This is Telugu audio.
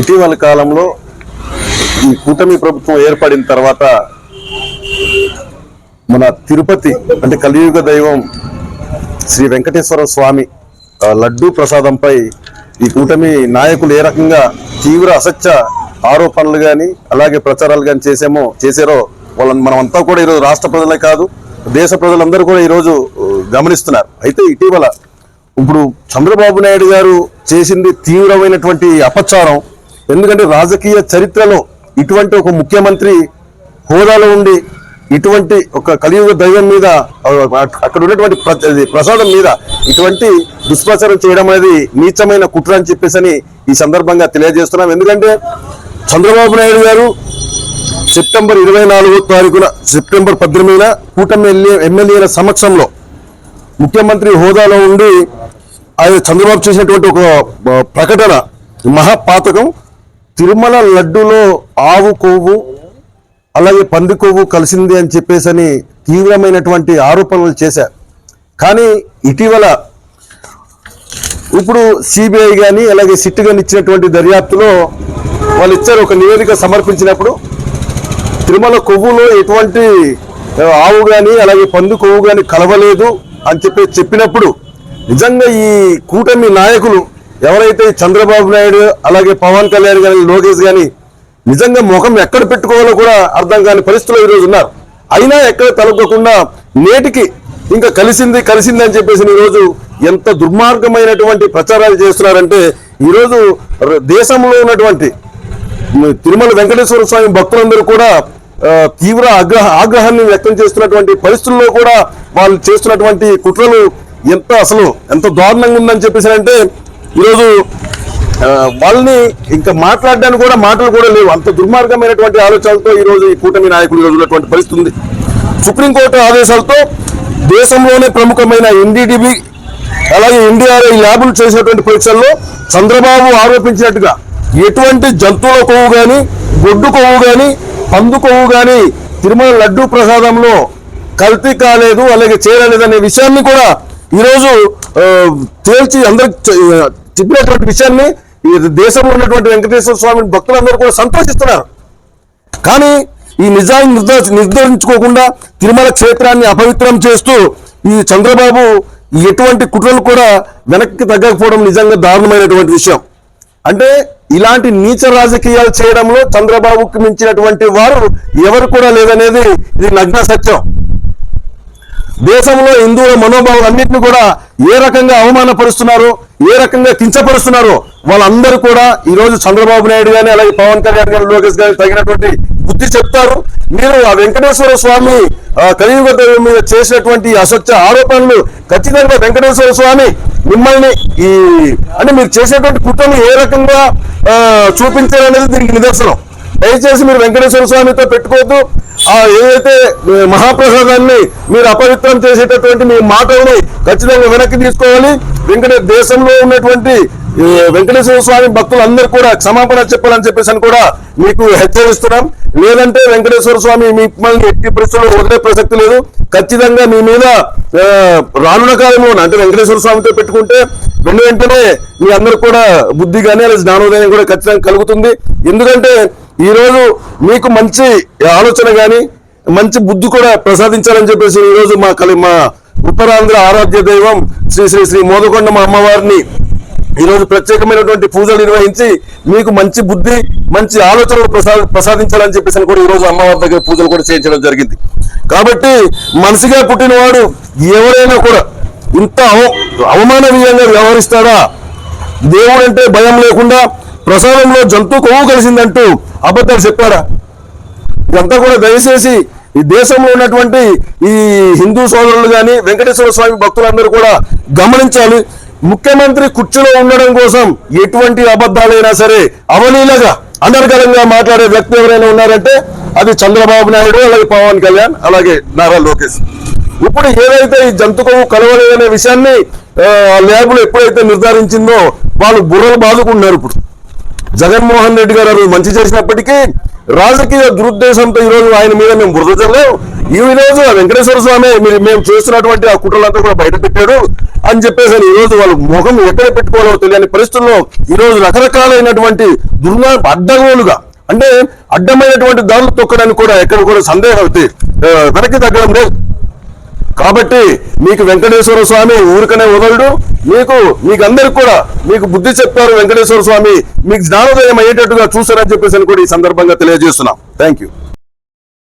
ఇటీవల కాలంలో ఈ కూటమి ప్రభుత్వం ఏర్పడిన తర్వాత మన తిరుపతి అంటే కలియుగ దైవం శ్రీ వెంకటేశ్వర స్వామి లడ్డూ ప్రసాదంపై ఈ కూటమి నాయకులు ఏ రకంగా తీవ్ర అసత్య ఆరోపణలు కానీ అలాగే ప్రచారాలు కానీ చేసామో చేశారో వాళ్ళని మనం అంతా కూడా ఈరోజు రాష్ట్ర ప్రజలే కాదు దేశ ప్రజలందరూ కూడా ఈరోజు గమనిస్తున్నారు. అయితే ఇటీవల ఇప్పుడు చంద్రబాబు నాయుడు గారు చేసింది తీవ్రమైనటువంటి అపచారం. ఎందుకంటే రాజకీయ చరిత్రలో ఇటువంటి ఒక ముఖ్యమంత్రి హోదాలో ఉండి ఇటువంటి ఒక కలియుగ దైవం మీద అక్కడ ఉన్నటువంటి ప్ర- ప్రసాదం మీద ఇటువంటి దుష్ప్రచారం చేయడం అనేది నీచమైన కుట్ర అని చెప్పేసి ఈ సందర్భంగా తెలియజేస్తున్నాం. ఎందుకంటే చంద్రబాబు నాయుడు గారు సెప్టెంబర్ ఇరవై నాలుగో తారీఖున సెప్టెంబర్ పద్దెనిమిదిన కూటమి ఎమ్మెల్యేల సమక్షంలో ముఖ్యమంత్రి హోదాలో ఉండి ఆయన చంద్రబాబు చేసినటువంటి ఒక ప్రకటన మహాపాతకం తిరుమల లడ్డులో ఆవు కొవ్వు అలాగే పంది కొవ్వు కలిసింది అని చెప్పేసి అని తీవ్రమైనటువంటి ఆరోపణలు చేశారు. కానీ ఇటీవల ఇప్పుడు సిబిఐ కానీ అలాగే సిట్ కానీ ఇచ్చినటువంటి దర్యాప్తులో వాళ్ళు ఇచ్చారు ఒక నివేదిక సమర్పించినప్పుడు తిరుమల కొవ్వులో ఎటువంటి ఆవు కానీ అలాగే పందు కొవ్వు కానీ కలవలేదు అని చెప్పి చెప్పినప్పుడు నిజంగా ఈ కూటమి నాయకులు ఎవరైతే చంద్రబాబు నాయుడు అలాగే పవన్ కళ్యాణ్ కానీ లోకేష్ కానీ నిజంగా ముఖం ఎక్కడ పెట్టుకోవాలో కూడా అర్థం కాని పరిస్థితులు ఈరోజు ఉన్నారు. అయినా ఎక్కడ తలపకుండా నేటికి ఇంకా కలిసింది కలిసింది అని చెప్పేసి ఈరోజు ఎంత దుర్మార్గమైనటువంటి ప్రచారాలు చేస్తున్నారంటే ఈరోజు దేశంలో ఉన్నటువంటి తిరుమల వెంకటేశ్వర స్వామి భక్తులందరూ కూడా తీవ్ర ఆగ్రహ ఆగ్రహాన్ని వ్యక్తం చేస్తున్నటువంటి పరిస్థితుల్లో కూడా వాళ్ళు చేస్తున్నటువంటి కుట్రలు ఎంత అసలు ఎంత దారుణంగా ఉందని చెప్పేసి అంటే ఈరోజు వాళ్ళని ఇంకా మాట్లాడడానికి కూడా మాటలు కూడా లేవు. అంత దుర్మార్గమైనటువంటి ఆలోచనలతో ఈరోజు ఈ కూటమి నాయకులు ఈరోజు ఉన్నటువంటి పరిస్థితి ఉంది. సుప్రీంకోర్టు ఆదేశాలతో దేశంలోనే ప్రముఖమైన ఎన్డీడీబీ అలాగే ఎన్డీఆర్ఐ ల్యాబులు చేసినటువంటి పరీక్షల్లో చంద్రబాబు ఆరోపించినట్టుగా ఎటువంటి జంతువుల కొవ్వు కానీ గొడ్డు కొవ్వు కానీ పందు కొవ్వు కానీ తిరుమల లడ్డూ ప్రసాదంలో కల్తీ కాలేదు అలాగే చేయలేదు అనే విషయాన్ని కూడా ఈరోజు తేల్చి అందరికి చెప్పినటువంటి విషయాన్ని ఈ దేశంలో ఉన్నటువంటి వెంకటేశ్వర స్వామి భక్తులందరూ కూడా సంతోషిస్తున్నారు. కానీ ఈ నిజాన్ని నిర్ధారి నిర్ధారించుకోకుండా తిరుమల క్షేత్రాన్ని అపవిత్రం చేస్తూ ఈ చంద్రబాబు ఎటువంటి కుట్రలు కూడా వెనక్కి తగ్గకపోవడం నిజంగా దారుణమైనటువంటి విషయం. అంటే ఇలాంటి నీచ రాజకీయాలు చేయడంలో చంద్రబాబుకి మించినటువంటి వారు ఎవరు కూడా లేదనేది ఇది నగ్న సత్యం. దేశంలో హిందువుల మనోభావాలన్నింటినీ కూడా ఏ రకంగా అవమానపరుస్తున్నారో ఏ రకంగా కించపరుస్తున్నారో వాళ్ళందరూ కూడా ఈ రోజు చంద్రబాబు నాయుడు గాని అలాగే పవన్ కళ్యాణ్ గారు లోకేష్ గాని తగినటువంటి బుద్ధి చెప్తారు. మీరు ఆ వెంకటేశ్వర స్వామి కలియుగ దైవం మీద చేసినటువంటి అసత్య ఆరోపణలు ఖచ్చితంగా వెంకటేశ్వర స్వామి మిమ్మల్ని ఈ అంటే మీరు చేసేటువంటి కుట్రను ఏ రకంగా చూపించారనేది దీనికి నిదర్శనం. దయచేసి మీరు వెంకటేశ్వర స్వామితో పెట్టుకోవద్దు. ఆ ఏదైతే మహాప్రసాదాన్ని మీరు అపవిత్రం చేసేటటువంటి మీ మాటల్ని ఖచ్చితంగా వెనక్కి తీసుకోవాలి. వెంకట దేశంలో ఉన్నటువంటి వెంకటేశ్వర స్వామి భక్తులందరూ కూడా క్షమాపణ చెప్పాలని చెప్పేసి అని కూడా మీకు హెచ్చరిస్తున్నాం. లేదంటే వెంకటేశ్వర స్వామి మిమ్మల్ని ఎట్టి పరిస్థితుల్లో వదిలే ప్రసక్తి లేదు. ఖచ్చితంగా మీ మీద రానున్న కాలంలో అంటే వెంకటేశ్వర స్వామితో పెట్టుకుంటే వెను వెంటనే మీ అందరు కూడా బుద్ధి కానీ అలాగే జ్ఞానోదయం కూడా ఖచ్చితంగా కలుగుతుంది. ఎందుకంటే ఈరోజు మీకు మంచి ఆలోచన కానీ మంచి బుద్ధి కూడా ప్రసాదించాలని చెప్పేసి ఈరోజు మా కలి మా ఉత్తరాంధ్ర ఆరాధ్య దైవం శ్రీ శ్రీ శ్రీ మోదకొండ మా అమ్మవారిని ఈరోజు ప్రత్యేకమైనటువంటి పూజలు నిర్వహించి మీకు మంచి బుద్ధి మంచి ఆలోచనలు ప్రసా ప్రసాదించాలని చెప్పేసి కూడా ఈరోజు అమ్మవారి దగ్గర పూజలు కూడా చేయించడం జరిగింది. కాబట్టి మనిషిగా పుట్టినవాడు ఎవరైనా కూడా ఇంత అవ- అవమాననీయంగా వ్యవహరిస్తాడా? దేవుడు అంటే భయం లేకుండా ప్రసాదంలో జంతువు కొవ్వు కలిసిందంటూ అబద్ధాలు చెప్పాడా? ఇదంతా కూడా దయచేసి ఈ దేశంలో ఉన్నటువంటి ఈ హిందూ సోదరులు కానీ వెంకటేశ్వర స్వామి భక్తులందరూ కూడా గమనించాలి. ముఖ్యమంత్రి కుర్చీలో ఉండడం కోసం ఎటువంటి అబద్ధాలైనా సరే అవలీలగా అనర్గళంగా మాట్లాడే వ్యక్తి ఎవరైనా ఉన్నారంటే అది చంద్రబాబు నాయుడు అలాగే పవన్ కళ్యాణ్ అలాగే నారా లోకేష్. ఇప్పుడు ఏదైతే ఈ జంతు కలవలేదనే విషయాన్ని ఆ, ఎప్పుడైతే నిర్ధారించిందో వాళ్ళు బుర్రలు బాదుకుంటున్నారు ఇప్పుడు. జగన్మోహన్ రెడ్డి గారు రోజు మంచి చేసినప్పటికీ రాజకీయ దురుద్దేశంతో ఈరోజు ఆయన మీద మేము బురద ఈ రోజు వెంకటేశ్వర స్వామి మీరు మేము చేస్తున్నటువంటి ఆ కుట్రలంతా కూడా బయట పెట్టాడు అని చెప్పేసి ఈ రోజు వాళ్ళ ముఖం ఎక్కడ పెట్టుకోవాలో తెలియని పరిస్థితుల్లో ఈ రోజు రకరకాలైనటువంటి దుర్నా అడ్డగోలుగా అంటే అడ్డమైనటువంటి దారులు తొక్కడానికి కూడా ఎక్కడ కూడా సందేహం అయితే వెనక్కి తగ్గడం లేదు. కాబట్టి మీకు వెంకటేశ్వర స్వామి ఊరికనే వదలడు మీకు మీకందరికి కూడా మీకు బుద్ధి చెప్పారు వెంకటేశ్వర స్వామి. మీకు జ్ఞానోదయం అయ్యేటట్టుగా చూశారని చెప్పేసి అని కూడా ఈ సందర్భంగా తెలియజేస్తున్నాం. Thank you